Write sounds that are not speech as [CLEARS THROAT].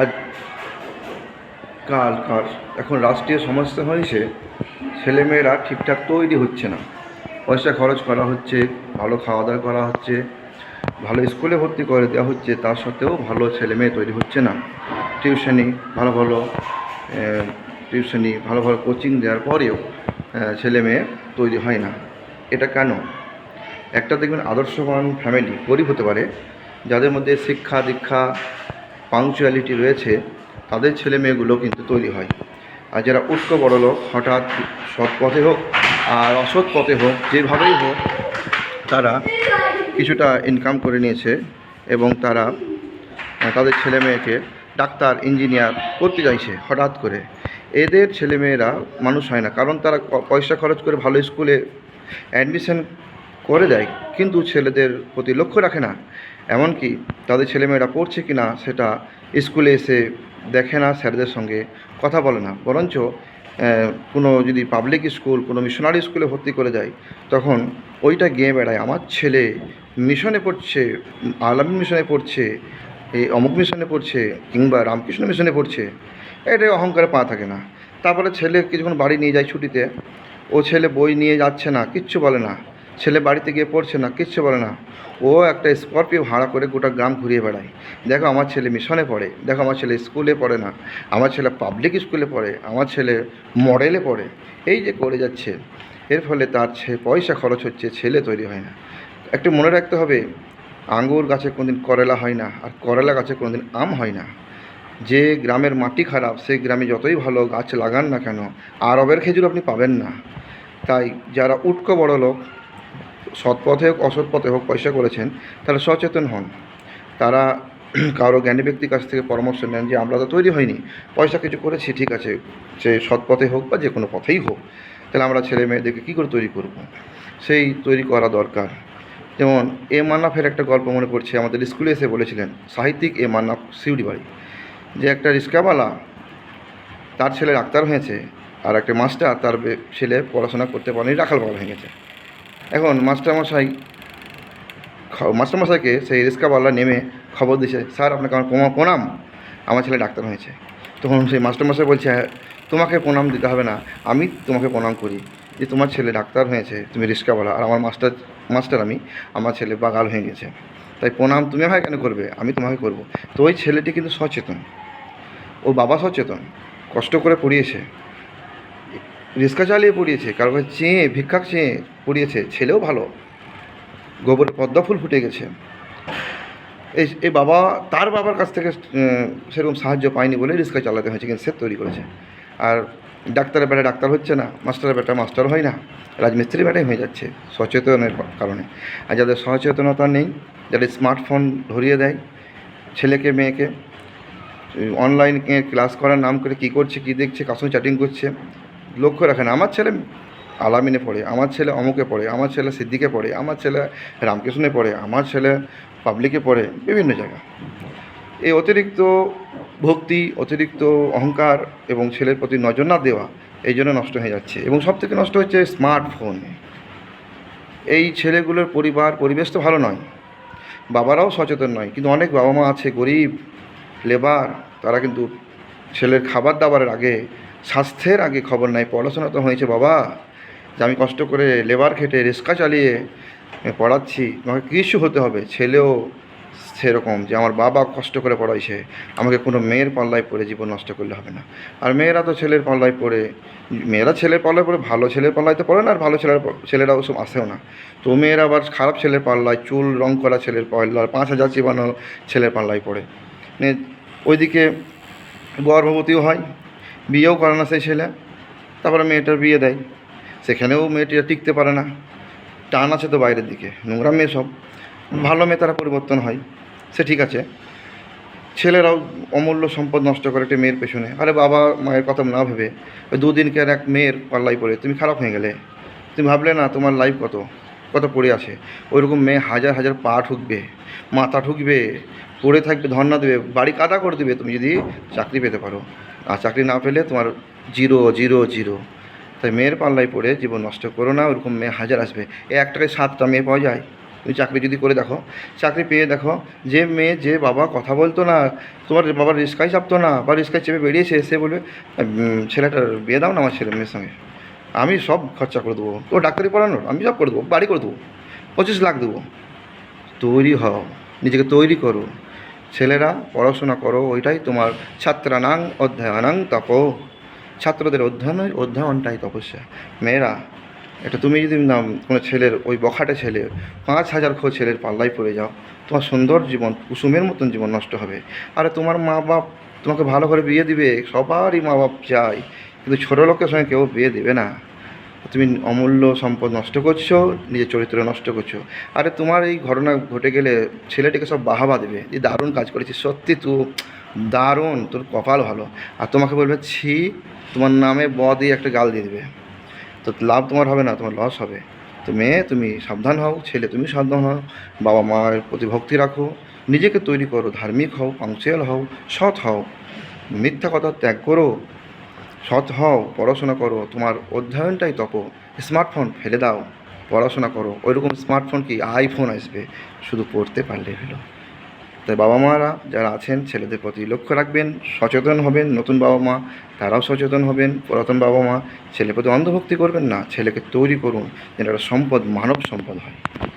আজ কাল কাল এখন রাষ্ট্রীয় সমস্যা হয়েছে, ছেলেমেয়েরা ঠিকঠাক তৈরি হচ্ছে না। পয়সা খরচ করা হচ্ছে, ভালো খাওয়া দাওয়া করা হচ্ছে, ভালো স্কুলে ভর্তি করে দেওয়া হচ্ছে তা সত্ত্বেও ভালো ছেলে মেয়ে তৈরি হচ্ছে না। টিউশনি ভালো ভালো টিউশনি ভালো ভালো কোচিং দেওয়ার পরেও ছেলে মেয়ে তৈরি হয় না। এটা কেন? একটা দেখবেন আদর্শবান ফ্যামিলি গরিব হতে পারে, যাদের মধ্যে শিক্ষা দীক্ষা পাংচুয়ালিটি রয়েছে, তাদের ছেলে মেয়েগুলো কিন্তু তৈরি হয়। আর যারা উচ্চ বড় লোক, হঠাৎ সৎ পথে হোক আর অসৎ পথে হোক, যেভাবেই হোক, তারা কিছুটা ইনকাম করে নিয়েছে এবং তারা তাদের ছেলে মেয়েকে ডাক্তার ইঞ্জিনিয়ার করতে চাইছে হঠাৎ করে। এদের ছেলেমেয়েরা মানুষ হয় না, কারণ তারা পয়সা খরচ করে ভালো স্কুলে অ্যাডমিশন করে দেয়, কিন্তু ছেলেদের প্রতি লক্ষ্য রাখে না। এমনকি তাদের ছেলেমেয়েরা পড়ছে কি না সেটা স্কুলে এসে দেখে না, স্যারদের সঙ্গে কথা বলে না। বরঞ্চ কোনো যদি পাবলিক স্কুল কোনো মিশনারি স্কুলে ভর্তি করে দেয়, তখন ওইটা গিয়ে বেড়ায়। আমার ছেলে মিশনে পড়ছে আলামী মিশনে পড়ছে, এই অমুক মিশনে পড়ছে, কিংবা রামকৃষ্ণ মিশনে পড়ছে এটা অহংকারে পা থাকে না। তারপরে ছেলে কিছুক্ষণ বাড়ি নিয়ে যায় ছুটিতে, ও ছেলে বই নিয়ে যাচ্ছে না, কিচ্ছু বলে না। ছেলে বাড়িতে গিয়ে পড়ছে না, কিচ্ছু বলে না। ও একটা স্করপিও ভাড়া করে গোটা গ্রাম ঘুরিয়ে বেড়ায়। দেখো আমার ছেলে মিশনে পড়ে, দেখো আমার ছেলে স্কুলে পড়ে না, আমার ছেলে পাবলিক স্কুলে পড়ে, আমার ছেলে মডেলে পড়ে। এই যে করে যাচ্ছে, এর ফলে তার পয়সা খরচ হচ্ছে, ছেলে তৈরি হয় না। একটু মনে রাখতে হবে, আঙ্গুর গাছে কোনোদিন করলা হয় না, আর করলা গাছে কোনোদিন আম হয় না। যে গ্রামের মাটি খারাপ, সেই গ্রামে যতই ভালো গাছ লাগান না কেন আরবের খেজুর আপনি পাবেন না। তাই যারা উটকো বড় লোক সৎ পথে হোক অসৎ পথে হোক, পয়সা করেছেন তারা সচেতন হন। তারা [CLEARS THROAT] কারও জ্ঞানী ব্যক্তির কাছ থেকে পরামর্শ নেন যে, আমরা তো তৈরি হয়নি পয়সা কিছু করেছি, ঠিক আছে। সে সৎ পথে হোক বা যে কোনো পথেই হোক, তাহলে আমরা ছেলে মেয়েদেরকে কী করে তৈরি করব? সেই তৈরি করা দরকার। যেমন এ মান্নাফের একটা গল্প মনে পড়ছে, আমাদের স্কুলে এসে বলেছিলেন, সাহিত্যিক এ মান্নাফ সিউড়ি বাড়ি যে একটা রিক্সাওয়ালা তার ছেলে ডাক্তার হয়েছে, আর একটা মাস্টার, তার ছেলে পড়াশোনা করতে পারেনি, রাখাল বাবা ভেঙেছে। এখন মাস্টারমশাই মাস্টারমশাইকে সেই রিক্সাওয়ালা নেমে খবর দিছে স্যার আপনাকে আমার প্রণাম প্রণাম। আমার ছেলে ডাক্তার হয়েছে। তখন সেই মাস্টারমশাই বলছে "হ্যাঁ, তোমাকে প্রণাম দিতে হবে না আমি তোমাকে প্রণাম করি যে তোমার ছেলে ডাক্তার হয়েছে তুমি রিক্সাওয়ালা আর আমার মাস্টার মাস্টার আমি আমার ছেলে বাগাল হয়ে গেছে। তাই প্রণাম তুমি আমাকে কেন করবে? আমি তোমাকে করব। তো ওই ছেলেটি কিন্তু সচেতন। ও বাবা সচেতন কষ্ট করে পড়িয়েছে। রিক্সা চালিয়ে পড়িয়েছে কারও কাছে চেয়ে, ভিক্ষাক চেয়ে পড়িয়েছে, ছেলেও ভালো। গোবরে পদ্মা ফুল ফুটে গেছে। এই এই বাবা, তার বাবার কাছ থেকে সেরকম সাহায্য পায়নি বলে রিক্সা চালাতে হয়েছে, কিন্তু সে তৈরি করেছে। আর ডাক্তারের বেটা ডাক্তার হচ্ছে না, মাস্টারের বেটা মাস্টার হয় না, রাজমিস্ত্রি বেটাই হয়ে যাচ্ছে, সচেতনের কারণে। আর যাদের সচেতনতা নেই, যাদের স্মার্টফোন ধরিয়ে দেয়, ছেলেকে, মেয়েকে অনলাইন ক্লাস করার নাম করে কী করছে, কী দেখছে, কার সঙ্গে চ্যাটিং করছে লক্ষ্য রাখে না আমার ছেলে আলামিনে পড়ে, আমার ছেলে অমুকে পড়ে, আমার ছেলে সিদ্দিকে পড়ে, আমার ছেলে রামকৃষ্ণে পড়ে, আমার ছেলে পাবলিকে পড়ে, বিভিন্ন জায়গা এই অতিরিক্ত ভক্তি, অতিরিক্ত অহংকার এবং ছেলের প্রতি নজর না দেওয়া এই জন্য নষ্ট হয়ে যাচ্ছে এবং সব থেকে নষ্ট হচ্ছে স্মার্টফোন। এই ছেলেগুলোর পরিবার, পরিবেশ তো ভালো নয়। বাবারাও সচেতন নয়, কিন্তু অনেক বাবা মা আছে, গরিব, লেবার, তারা কিন্তু ছেলের খাবার দাবারের আগে স্বাস্থ্যের আগে খবর নাই, পড়াশোনা তো হয়েছে বাবা। যে আমি কষ্ট করে লেবার খেটে রিক্সা চালিয়ে পড়াচ্ছি আমাকে কিছু হতে হবে। ছেলেও সেরকম যে আমার বাবা কষ্ট করে পড়াইছে, আমাকে কোনো মেয়ের পাল্লায় পড়ে জীবন নষ্ট করলে হবে না। আর মেয়েরা তো ছেলের পাল্লায় পড়ে, মেয়েরা ছেলের পাল্লায় পড়ে, ভালো ছেলের পাল্লায় তো পড়ে না, আর ভালো ছেলের ছেলেরা ওসব আসেও না। তো মেয়েরা আবার খারাপ ছেলের পাল্লায়, চুল রং করা ছেলের পাল্লায় পাঁচ হাজার চিবানো ছেলের পাল্লায় পড়ে। ওইদিকে গর্ভবতীও হয় বিয়েও করে না সেই ছেলে। তারপরে মেয়েটার বিয়ে দেয়। সেখানেও মেয়েটিরা টিকতে পারে না। টান আছে তো বাইরের দিকে। নোংরা মেয়ে সব। ভালো মেয়ে তারা পরিবর্তন হয়। সে ঠিক আছে। ছেলেরাও অমূল্য সম্পদ নষ্ট করে একটা মেয়ের পেছনে। আরে বাবা, মায়ের কথা না ভেবে। ওই দুদিনকার এক মেয়ের পাল্লাই পড়ে। তুমি খারাপ হয়ে গেলে। তুমি ভাবলে না, তোমার লাইফ কত? কত পড়ে আছে ওইরকম মেয়ে হাজার হাজার পা ঠুকবে। মাথা ঠুকবে। পড়ে থাকবে ধর্না দেবে। বাড়ি কাদা করে দেবে। তুমি যদি চাকরি পেতে পারো। আর চাকরি না পেলে তোমার জিরো জিরো জিরো। তাই মেয়ের পাল্লায় পড়ে জীবন নষ্ট করো না, ওরকম মেয়ে হাজার আসবে। এ এক টাকায় সাতটা মেয়ে পাওয়া যায়। তুমি চাকরি যদি করে দেখো, চাকরি পেয়ে দেখো, যে মেয়ে, যে বাবা কথা বলতো না, তোমার বাবার রিস্কায় চাপতো না, বা রিস্কায় চেপে বেরিয়েছে, সে বলবে ছেলেটার বিয়ে দাও না আমার ছেলে মেয়ের সঙ্গে। আমি সব খরচা করে দেবো। তো ডাক্তারি পড়ানোর, আমি সব করে দেবো, বাড়ি করে দেবো, পঁচিশ লাখ দেবো। তৈরি হও, নিজেকে তৈরি করো। ছেলেরা পড়াশোনা করো, ওইটাই তোমার ছাত্রানাং অধ্যয়নাং তপ। ছাত্রদের অধ্যয়ন অধ্যয়নটাই তপস্যা। মেয়েরা, এটা তুমি যদি নাম কোনো ছেলের, ওই বখাটে ছেলে পাঁচ হাজার খো ছেলের পাল্লায় পড়ে যাও, তোমার সুন্দর জীবন, কুসুমের মতন জীবন নষ্ট হবে। আরে তোমার মা বাপ তোমাকে ভালো করে বিয়ে দিবে, সবারই মা বাপ চায় কিন্তু ছোটো লোকের সঙ্গে কেউ বিয়ে দেবে না। তুমি অমূল্য সম্পদ নষ্ট করছ, নিজের চরিত্র নষ্ট করছ। আরে তোমার এই ঘটনা ঘটে গেলে ছেলেটিকে সব বাহাবা দেবে। যে দারুণ কাজ করেছিস, সত্যি তু দারুণ, তোর কপাল ভালো। আর তোমাকে বলবে, ছি, তোমার নামে ব দিয়ে একটা গাল দিয়ে দেবে। তো লাভ তোমার হবে না, তোমার লস হবে। তো মেয়ে, তুমি সাবধান হও, ছেলে, তুমি সাবধান হও, বাবা মায়ের প্রতি ভক্তি রাখো, নিজেকে তৈরি করো, ধার্মিক হও পাংচুয়াল হও, সৎ হও, মিথ্যা কথা ত্যাগ করো সৎ হও, পড়াশোনা করো, তোমার অধ্যয়নটাই তপ। স্মার্টফোন ফেলে দাও, পড়াশোনা করো। ওইরকম স্মার্টফোন কি আইফোন আসবে? শুধু পড়তে পারলে হলো। তাই বাবা মারা যারা আছেন, ছেলেদের প্রতি লক্ষ্য রাখবেন, সচেতন হবেন, নতুন বাবা মা তারাও সচেতন হবেন, পুরাতন বাবা মা ছেলের প্রতি অন্ধভক্তি করবেন না, ছেলেকে তৈরি করুন, যেন একটা সম্পদ, মানব সম্পদ হয়।